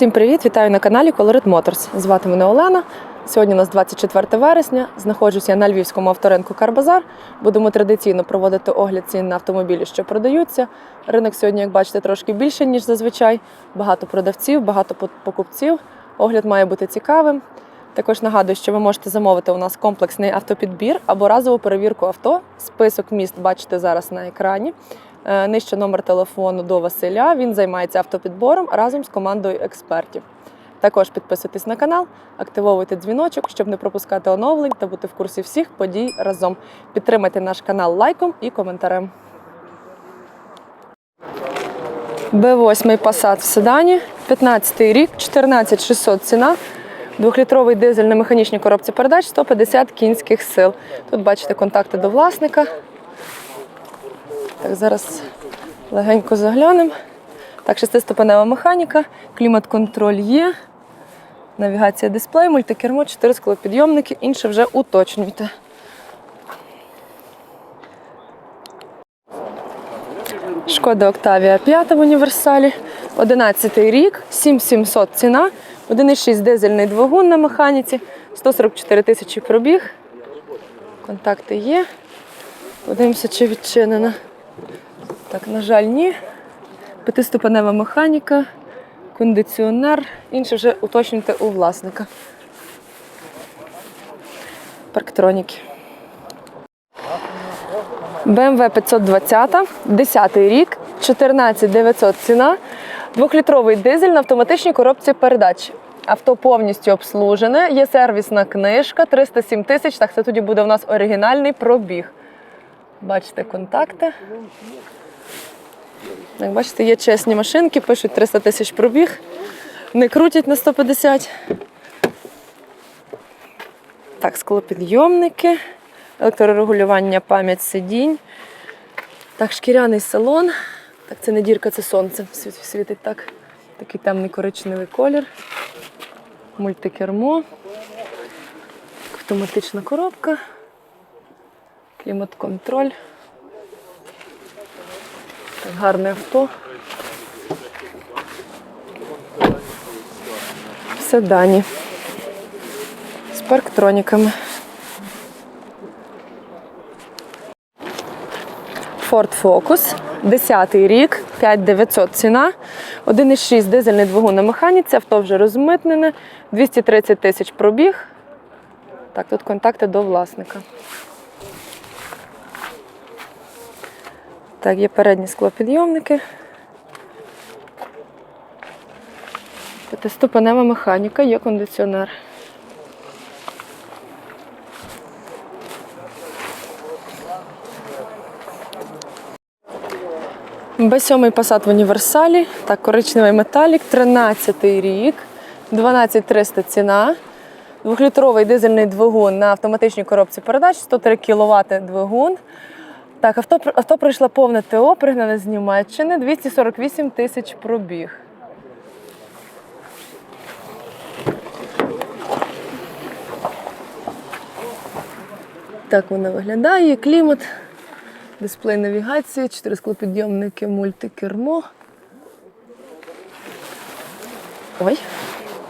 Всім привіт! Вітаю на каналі Colorit Motors. Звати мене Олена. Сьогодні у нас 24 вересня. Знаходжуся на львівському авторинку Карбазар. Будемо традиційно проводити огляд цін на автомобілі, що продаються. Ринок сьогодні, як бачите, трошки більше, ніж зазвичай. Багато продавців, багато покупців. Огляд має бути цікавим. Також нагадую, що ви можете замовити у нас комплексний автопідбір або разову перевірку авто. Список міст бачите зараз на екрані. Е, Нижче номер телефону до Василя. Він займається автопідбором разом з командою експертів. Також підписуйтесь на канал, активовуйте дзвіночок, щоб не пропускати оновлень та бути в курсі всіх подій разом. Підтримайте наш канал лайком і коментарем. Б8 Passat в седані, 15 рік, 14600 ціна. Двохлітровий дизель на механічній коробці передач 150 кінських сил. Тут бачите контакти до власника. Так, зараз легенько заглянемо. Так, шестиступенева механіка, клімат-контроль є, навігація дисплей, мультикермо, 4 склопідйомники, інше вже уточнюйте. Шкода Октавія 5 в універсалі, 11 рік, 7700 ціна, 1,6 дизельний двигун на механіці, 144 тисячі пробіг. Контакти є. Подивимося, чи відчинена. Так, на жаль, ні. П'ятиступенева механіка, кондиціонер. Інше вже уточнюйте у власника. Парктроніки. BMW 520, 10 рік, 14900 ціна, двохлітровий дизель на автоматичній коробці передач. Авто повністю обслужене, є сервісна книжка, 307 тисяч. Так, це тоді буде у нас оригінальний пробіг. Бачите контакти. Як бачите, є чесні машинки, пишуть 300 тисяч пробіг, не крутять на 150. Так, склопідйомники, електрорегулювання, пам'ять сидінь. Так, шкіряний салон. Так, це не дірка, це сонце. Світить так. Такий темний коричневий колір. Мультикермо. Автоматична коробка. Клімат-контроль. Так, гарне авто. В седані. З парктроніками. Ford Focus, 10 рік, 5900 ціна, 1,6 дизельний двигун на механіці, авто вже розмитнене, 230 тисяч пробіг. Так, тут контакти до власника. Так, є передні склопідйомники. П'ятиступенева механіка, є кондиціонер. Б7 Passat в універсалі. Так, коричневий металік, 13 рік, 12300 ціна. Двохлітровий дизельний двигун на автоматичній коробці передач, 103 кВт двигун. Так, авто, авто пройшло повне ТО, пригнане з Німеччини, 248 тисяч пробіг. Так вона виглядає. Клімат, дисплей навігації, 4 склопідйомники, мультикермо. Ой,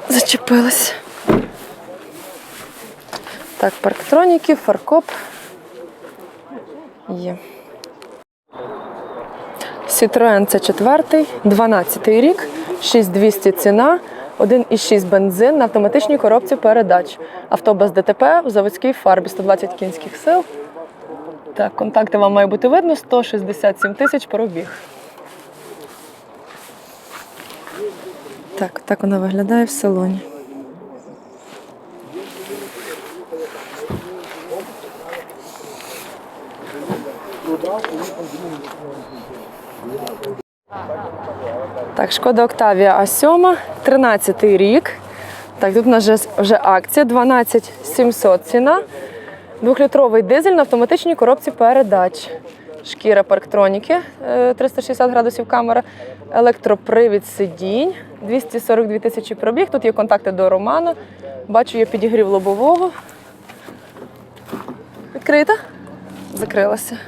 зачепилась. Так, парктроніки, фаркоп. Є. Citroen це 4 12 рік, 6200 ціна, 1,6 бензин на автоматичній коробці передач. Авто без ДТП в заводській фарбі 120 кінських сил. Так, контакти вам має бути видно, 167 тисяч пробіг. Так, так вона виглядає в салоні. Так, шкода Октавія А7, 13 рік. Так, тут у нас вже, вже акція 12 700 ціна. Двохлітровий дизель на автоматичній коробці передач. Шкіра парктроніки, е, 360 градусів камера, електропривід сидінь, 242 тисячі пробіг. Тут є контакти до Романа. Бачу, є підігрів лобового. Відкрита? Закрилася.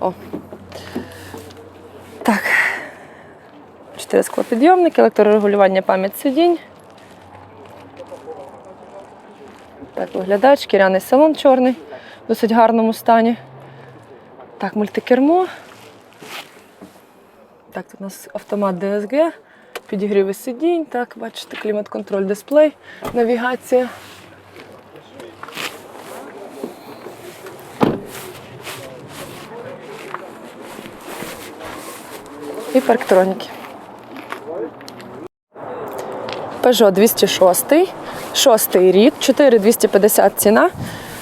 О. Так. Чотири склопідйомники, електрорегулювання пам'ять сидінь. Так виглядає шкіряний салон чорний, в досить гарному стані. Так, мультикермо. Так, тут у нас автомат DSG, підігріви сидінь, так, бачите, клімат-контроль дисплей, навігація. І парктроніки. Peugeot 206, шостий рік, 4250 ціна,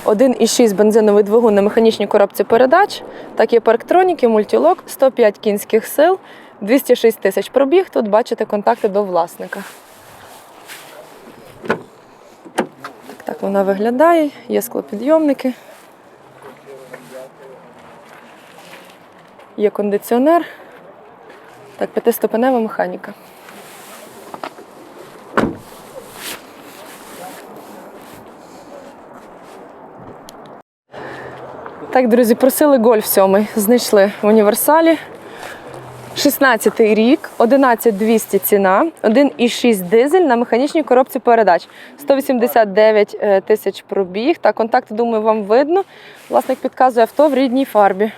1,6 бензиновий двигун на механічній коробці передач, так є парктроніки, мультілок, 105 кінських сил, 206 тисяч пробіг. Тут бачите контакти до власника. Так, так вона виглядає, є склопідйомники. Є кондиціонер. Так, п'ятиступенева механіка. Так, друзі, просили гольф 7. Знайшли в універсалі. 16 рік, 11200 ціна, 1,6 дизель на механічній коробці передач. 189 е, тисяч пробіг. Та контакти, думаю, вам видно. Власник підказує авто в рідній фарбі.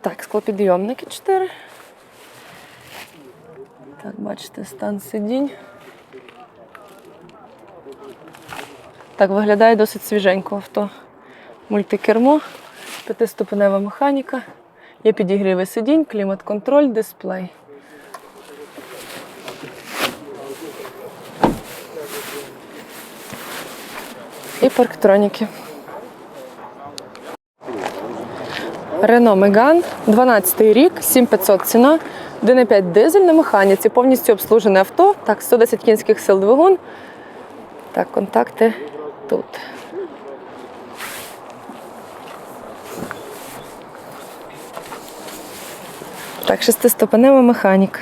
Так, склопідйомники 4. Так, бачите, стан сидінь. Так, виглядає досить свіженько авто. Мультикермо, п'ятиступенева механіка. Є підігріви сидінь, клімат-контроль, дисплей. І парктроніки. Renault Меган, 12 рік, 7500 ціна, 1,5 дизель на механіці, повністю обслужене авто. Так, 110 кінських сил двигун. Так, контакти тут. Так, шестиступенева механіка.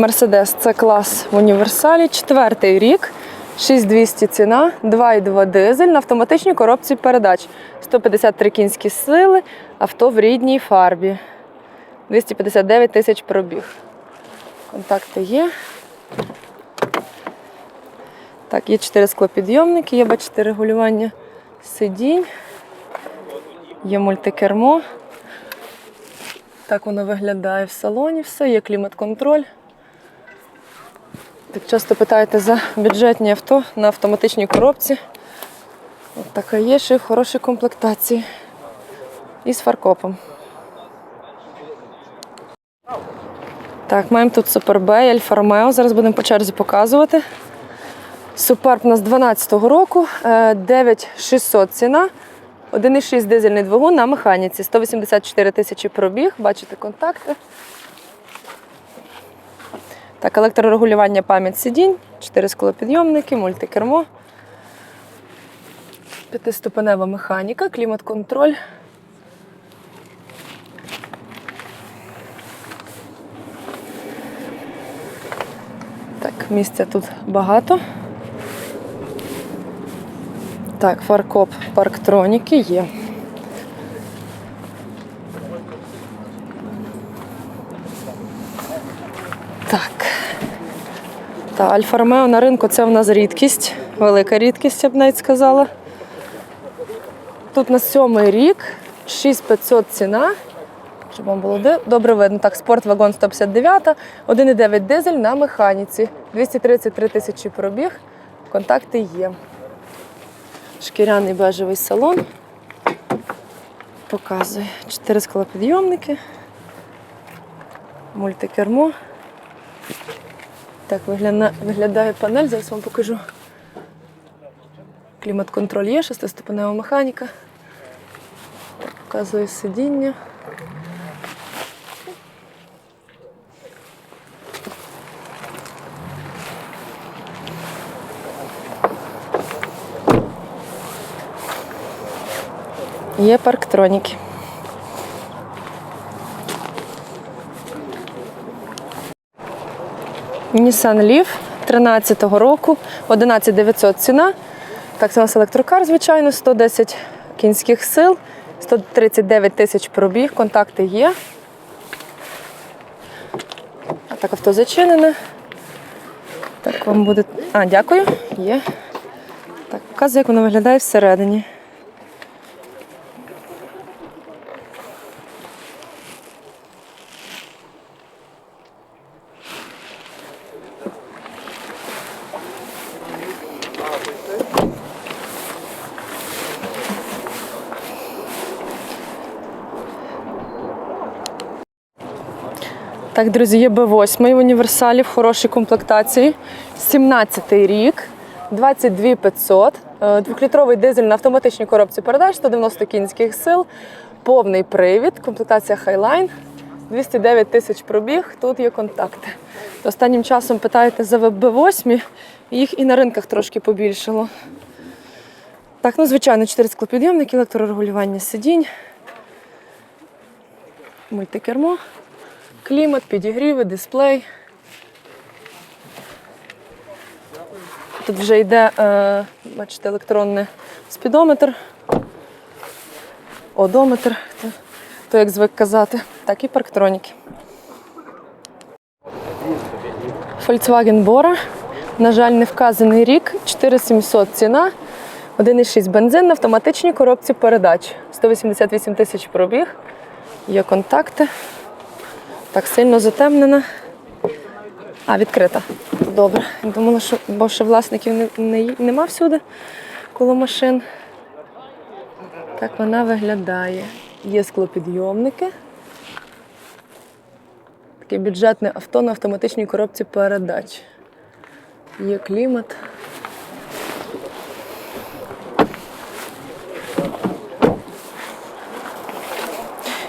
Мерседес це клас в універсалі. Четвертий рік, 6200 ціна, 2,2 дизель на автоматичній коробці передач. 153 кінські сили, авто в рідній фарбі. 259 тисяч пробіг. Контакти є. Так, є 4 склопідйомники, є, бачите, регулювання сидінь, є мультикермо. Так воно виглядає в салоні, все, є клімат-контроль. Так часто питаєте за бюджетні авто на автоматичній коробці. От така є ще в хорошій комплектації. І з фаркопом. Так, маємо тут Super B, Альфа Ромео. Зараз будемо по черзі показувати. Суперб у нас 12-го року, е, 9600 ціна. 1,6 дизельний двигун на механіці, 184 тисячі пробіг, бачите контакти. Так, електрорегулювання пам'ять сидінь, 4 склопідйомники, мультикермо. П'ятиступенева механіка, клімат-контроль. Так, місця тут багато. Так, фаркоп парктроніки є. Так. Та Альфа Ромео на ринку це в нас рідкість, велика рідкість, я б навіть сказала. Тут на сьомий рік 6500 ціна. Щоб вам було добре видно. Так, спортвагон 159, 1,9 дизель на механіці, 233 тисячі пробіг. Контакти є. Шкіряний бежевий салон. Показує. Чотири склопідйомники. Мультикермо. Так вигляна- виглядає панель, зараз вам покажу. Клімат-контроль є, шестиступенева механіка. Показує сидіння. Є парктроніки. Nissan Leaf 13-го року, 11900 ціна, Так, це у нас електрокар, звичайно, 110 кінських сил, 139 тисяч пробіг, контакти є. Так авто зачинене. Так, вам буде. А, дякую. Є. Так, показую, як воно виглядає всередині. Так, друзі, є Б8 в універсалі в хорошій комплектації. 17-й рік, 22 500, е, двохлітровий дизель на автоматичній коробці передач, 190 кінських сил, повний привід, комплектація Highline, 209 тисяч пробіг, тут є контакти. Останнім часом питаєте за Б8, їх і на ринках трошки побільшало. Так, ну звичайно, 4 склопідйомники, електрорегулювання сидінь, мультикермо. Клімат, підігріви, дисплей. Тут вже йде, е, бачите, електронний спідометр, одометр, то, то як звик казати, так і парктроніки. Volkswagen Bora. На жаль, не вказаний рік, 4700 ціна, 1,6 бензин на автоматичній коробці передач. 188 тисяч пробіг. Є контакти. Так сильно затемнена. А, відкрита. Добре. Думала, що бо ще власників не, не, нема всюди коло машин. Так вона виглядає. Є склопідйомники. Таке бюджетне авто на автоматичній коробці передач. Є клімат.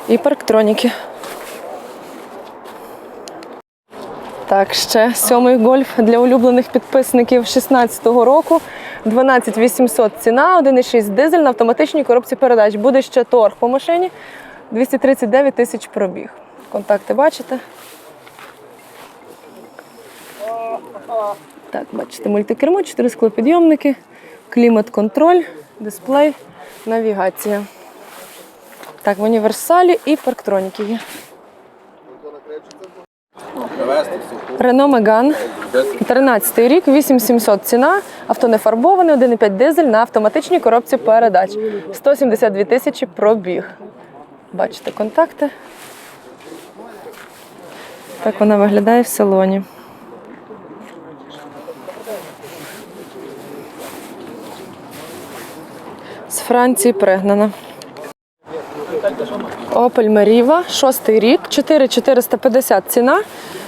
І парктроніки. Так, ще сьомий гольф для улюблених підписників 16-го року. 12 800 ціна, 1,6 дизель на автоматичній коробці передач. Буде ще торг по машині. 239 тисяч пробіг. Контакти бачите? Так, бачите, мультикермо, 4 склопідйомники, клімат-контроль, дисплей, навігація. Так, в універсалі і парктроніки є. Рено Меган, 13 рік, 8700 ціна, авто не фарбоване, 1,5 дизель на автоматичній коробці передач. 172 тисячі пробіг. Бачите контакти. Так вона виглядає в салоні. З Франції пригнана. Opel Meriva, шостий рік, 4450 ціна.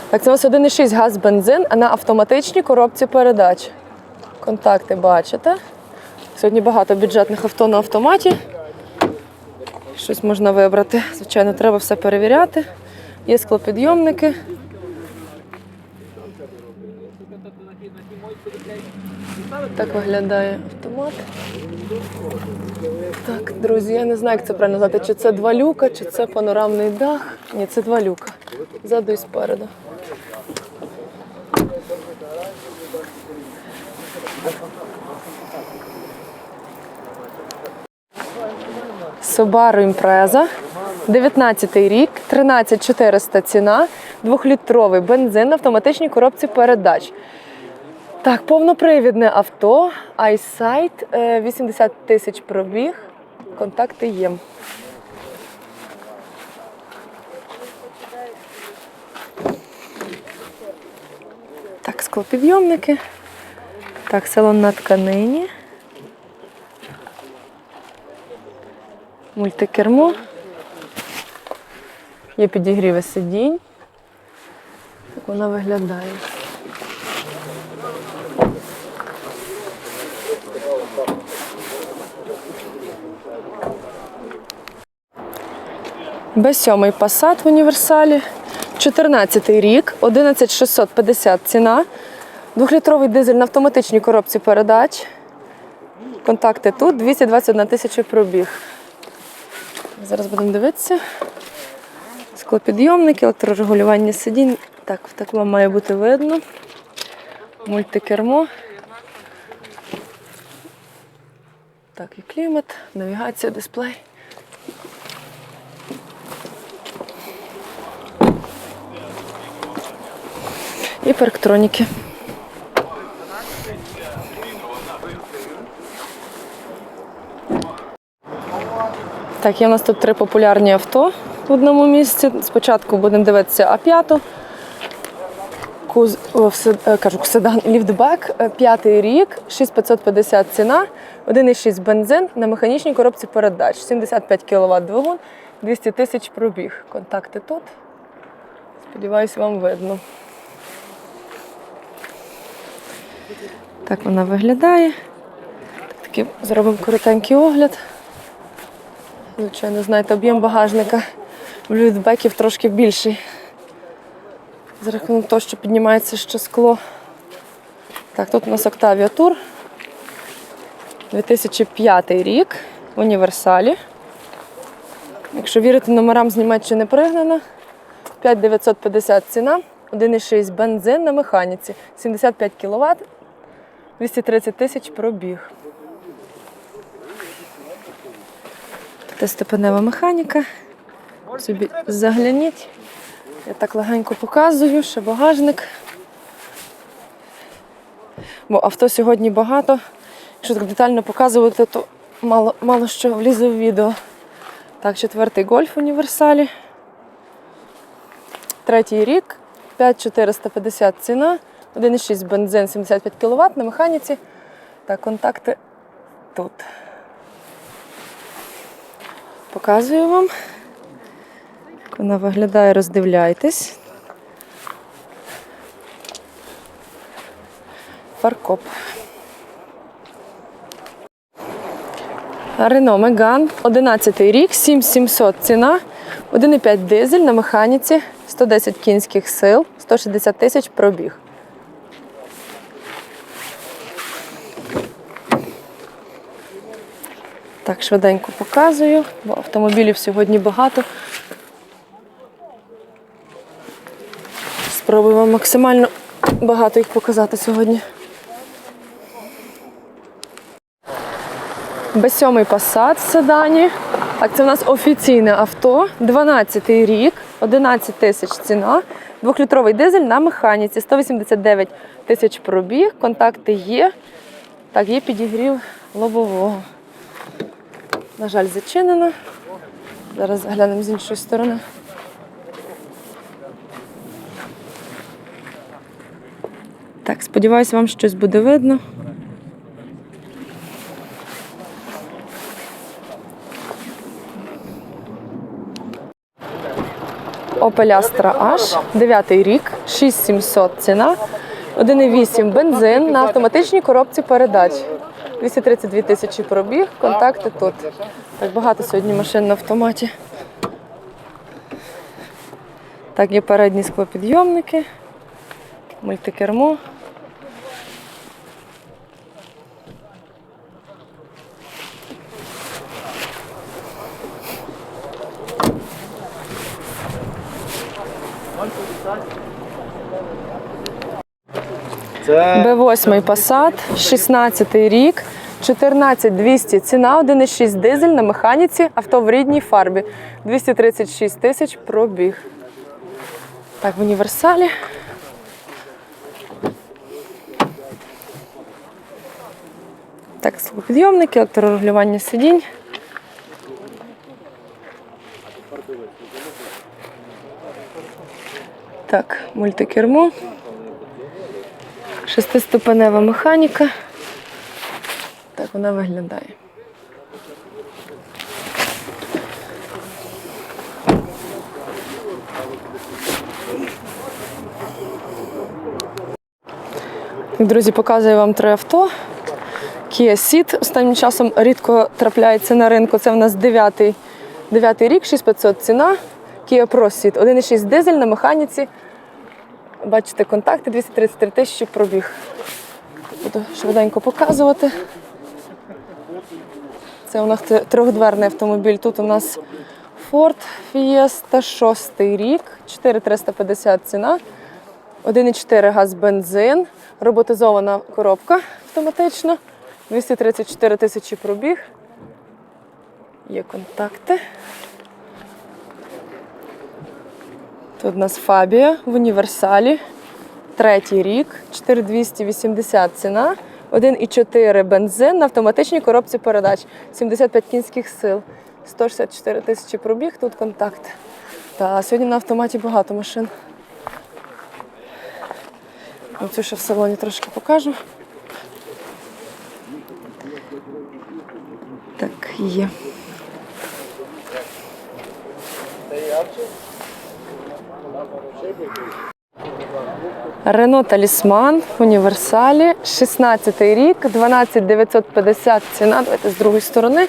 Так, це у нас 1,6 газ бензин, а на автоматичній коробці передач. Контакти бачите. Сьогодні багато бюджетних авто на автоматі. Щось можна вибрати. Звичайно, треба все перевіряти. Є склопідйомники. Так виглядає автомат. Так, друзі, я не знаю, як це правильно назвати, чи це два люка, чи це панорамний дах. Ні, це два люка. Ззаду і спереду. Subaru Impreza. 19 рік, 13400 ціна, двохлітровий бензин на автоматичній коробці передач. Так, повнопривідне авто, iSight, е, 80 тисяч пробіг, контакти є. Так, склопідйомники. Так, салон на тканині. Мультикермо. Є підігріви сидінь. Так вона виглядає. Б7 Passat в універсалі. 14 рік, 11650 ціна. Двохлітровий дизель на автоматичній коробці передач. Контакти тут 221 тисяча пробіг. Зараз будемо дивитися. Склопідйомник, електрорегулювання сидінь. Так, так вам має бути видно. Мультикермо. Так, і клімат, навігація, дисплей. І парктроніки. Так, є у нас тут три популярні авто в одному місці. Спочатку будемо дивитися А5. Куз, е, кажу, седан ліфтбек, е, п'ятий рік, 6550 ціна, 1,6 бензин на механічній коробці передач, 75 кВт двигун, 200 тисяч пробіг. Контакти тут. Сподіваюсь, вам видно. Так вона виглядає. Так, такий зробимо коротенький огляд. Звичайно, знаєте, об'єм багажника в лютбеків трошки більший. За рахунок того, що піднімається ще скло. Так, тут у нас Octavia Tour. 2005 рік в універсалі. Якщо вірити номерам з Німеччини пригнана. 5950 ціна, 1,6 бензин на механіці, 75 кВт, 230 тисяч пробіг. П'ятиступенева механіка. Собі загляніть. Я так легенько показую, ще багажник. Бо авто сьогодні багато. Якщо так детально показувати, то мало, мало що влізе в відео. Так, четвертий гольф універсалі. Третій рік, 5450 ціна, 1,6 бензин, 75 кВт на механіці. Так, контакти тут. Показую вам. Як вона виглядає, роздивляйтесь. Фаркоп. Рено Меган, 11 рік, 7700 ціна, 1,5 дизель на механіці, 110 кінських сил, 160 тисяч пробіг. Так, швиденько показую, бо автомобілів сьогодні багато. Спробую вам максимально багато їх показати сьогодні. Б7 Passat в седані. Так, це в нас офіційне авто, 12 рік, 11 тисяч ціна, двохлітровий дизель на механіці, 189 тисяч пробіг, контакти є. Так, є підігрів лобового. На жаль, зачинено. Зараз заглянемо з іншої сторони. Так, сподіваюся, вам щось буде видно. Opel Astra H, 9 рік, 6700 ціна, 1,8 бензин на автоматичній коробці передач. 232 тисячі пробіг, контакти тут. Так багато сьогодні машин на автоматі. Так, є передні склопідйомники, мультикермо. Б8 Passat, 16 рік, 14200 ціна, 1,6 дизель на механіці, авто в рідній фарбі. 236 тисяч пробіг. Так, в універсалі. Так, склопідйомники, електрорегулювання сидінь. Так, мультикермо. Шестиступенева механіка. Так вона виглядає. Друзі, показую вам три авто. Kia Ceed останнім часом рідко трапляється на ринку. Це в нас 9, 9 рік, 6500 ціна. Kia Pro Ceed. 1,6 дизель на механіці. Бачите, контакти 233 тисячі пробіг. Буду швиденько показувати. Це у нас трьохдверний автомобіль. Тут у нас Ford Fiesta, 6 рік, 4350 ціна, 1,4 газ бензин, роботизована коробка автоматична, 234 тисячі пробіг. Є контакти. Тут у нас Фабія в універсалі. Третій рік, 4280 ціна, 1,4 бензин на автоматичній коробці передач, 75 кінських сил, 164 тисячі пробіг, тут контакт. Та сьогодні на автоматі багато машин. Оцю ще в салоні трошки покажу. Так, є. Рено Талісман універсалі, 16 рік, 12950 ціна. Давайте з другої сторони.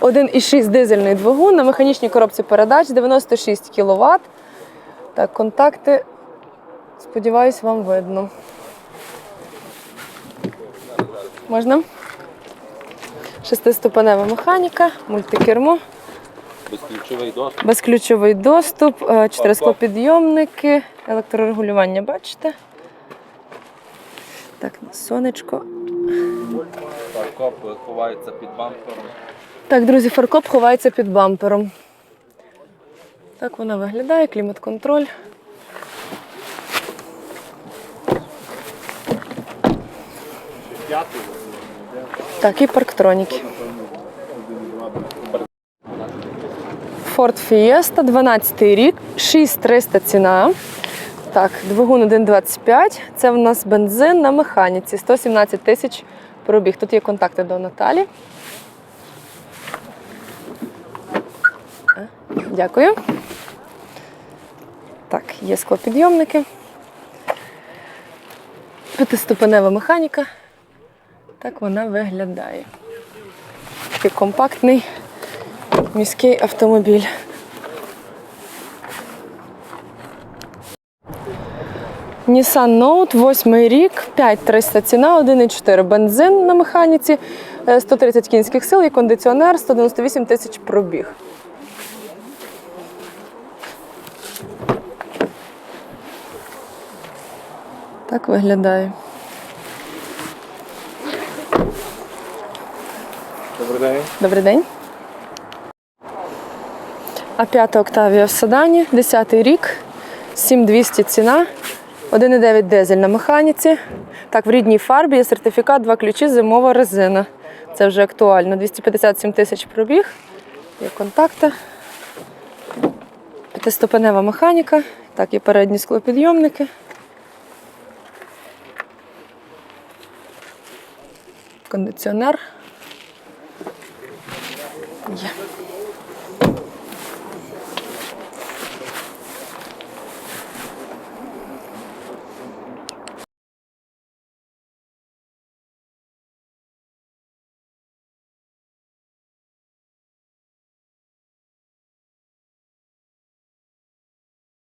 1,6 дизельний двигун на механічній коробці передач, 96 кВт. Так, контакти, сподіваюсь, вам видно. Можна? Шестиступенева механіка, мультикермо. Безключовий доступ. Безключовий доступ, е, чотири склопідйомники, електрорегулювання, бачите? Так, сонечко. Паркоп ховається під бампером. Так, друзі, фаркоп ховається під бампером. Так вона виглядає, клімат-контроль. Так, і парктроніки. Ford Fiesta, 12 рік, 6300 ціна. Так, двигун 1,25. Це в нас бензин на механіці. 117 тисяч пробіг. Тут є контакти до Наталі. Дякую. Так, є склопідйомники. П'ятиступенева механіка. Так вона виглядає. Такий компактний міський автомобіль. Nissan Note, 8 рік, 5300 ціна, 1,4 бензин на механіці, е, 130 кінських сил і кондиціонер, 198 тисяч пробіг. Так виглядає. Добрий день. Добрий день. А 5 Октавія в Седані, 10-й рік, 7200 ціна, 1,9 дизель на механіці. Так, в рідній фарбі є сертифікат, два ключі, зимова резина. Це вже актуально. 257 тисяч пробіг. Є контакти. П'ятиступенева механіка. Так, є передні склопідйомники. Кондиціонер. Є.